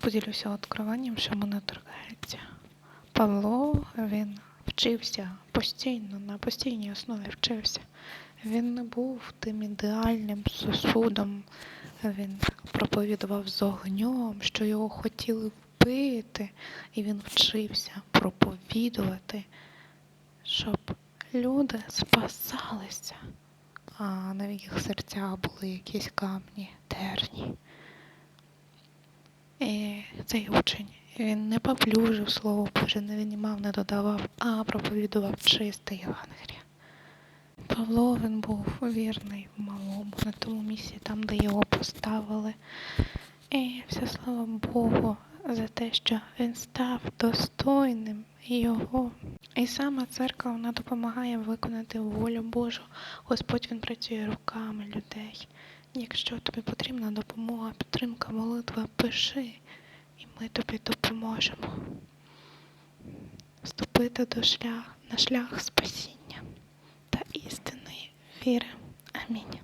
поділюся відкриванням, що мене торкається. Павло він вчився постійно, на постійній основі вчився. Він не був тим ідеальним сосудом. Він проповідував з огнем, що його хотіли вбити, і він вчився проповідувати, щоб люди спасалися, а на їх серцях були якісь камні, терні. І цей учень він не поплюжив слово Боже, не винімав, не додавав, а проповідував чисте Євангеліє. Павло він був вірний в малому, на тому місці, там, де його поставили. І вся слава Богу за те, що він став достойним його. І саме церква вона допомагає виконати волю Божу. Господь він працює руками людей. Якщо тобі потрібна допомога, підтримка, молитва, пиши, і ми тобі допоможемо вступити до шлях, на шлях спасіння та істинної віри. Амінь.